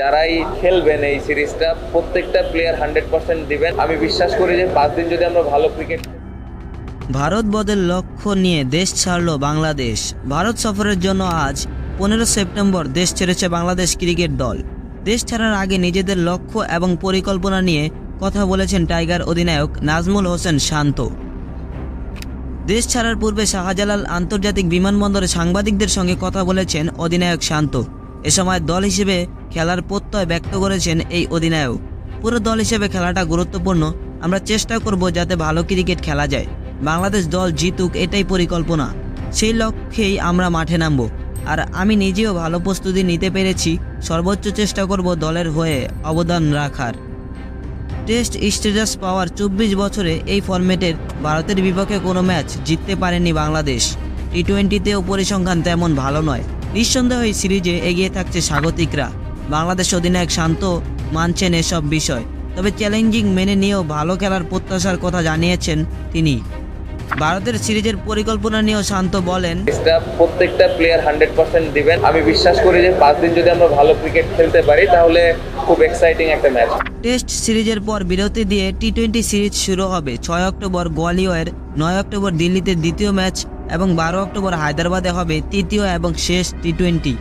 যারাই খেলবেন এই সিরিজটা, প্রত্যেকটা প্লেয়ার হান্ড্রেড পার্সেন্ট দিবেন। আমি বিশ্বাস করি যে পাঁচ দিন যদি আমরা ভালো ক্রিকেট ভারত বদের লক্ষ্য নিয়ে দেশ ছাড়ল বাংলাদেশ। ভারত সফরের জন্য আজ পনেরো সেপ্টেম্বর দেশ ছেড়েছে বাংলাদেশ ক্রিকেট দল। দেশ ছাড়ার আগে নিজেদের লক্ষ্য এবং পরিকল্পনা নিয়ে কথা বলেছেন টাইগার অধিনায়ক নাজমুল হোসেন শান্ত। দেশ ছাড়ার পূর্বে শাহজালাল আন্তর্জাতিক বিমানবন্দরে সাংবাদিকদের সঙ্গে কথা বলেছেন অধিনায়ক শান্ত। এ সময় দল হিসেবে খেলার প্রত্যয় ব্যক্ত করেছেন এই অধিনায়ক। পুরো দল হিসেবে খেলাটা গুরুত্বপূর্ণ। আমরা চেষ্টা করব যাতে ভালো ক্রিকেট খেলা যায়। বাংলাদেশ দল জিতুক এটাই পরিকল্পনা। সেই লক্ষ্যেই আমরা মাঠে নামব। আর আমি নিজেও ভালো প্রস্তুতি নিতে পেরেছি। সর্বোচ্চ চেষ্টা করব দলের হয়ে অবদান রাখার। টেস্ট স্ট্যাটাস পাওয়ার চব্বিশ বছরে এই ফরম্যাটের ভারতের বিপক্ষে কোনো ম্যাচ জিততে পারেনি বাংলাদেশ। টি টোয়েন্টিতেও পরিসংখ্যান তেমন ভালো নয়। নিঃসন্দেহে এই সিরিজে এগিয়ে থাকছে স্বাগতিকরা। বাংলাদেশ অধিনায়ক শান্ত মানছেন এসব বিষয় তবে চ্যালেঞ্জিং মেনে নিয়েও ভালো খেলার প্রত্যাশার কথা জানিয়েছেন তিনি। ভারতের সিরিজের পরিকল্পনা নিয়েও শান্ত বলেন প্রত্যেকটা প্লেয়ার হান্ড্রেড পার্সেন্ট দিবেন। আমি বিশ্বাস করি যে পাঁচ দিন যদি আমরা ভালো ক্রিকেট খেলতে পারি তাহলে খুব এক্সাইটিং একটা ম্যাচ টেস্ট সিরিজের পর বিরতি দিয়ে টি টোয়েন্টি সিরিজ শুরু হবে। ছয় অক্টোবর গোয়ালিয়র নয় অক্টোবর দিল্লিতে দ্বিতীয় ম্যাচ এবং বারো অক্টোবর হায়দ্রাবাদে হবে তৃতীয় এবং শেষ টি টোয়েন্টি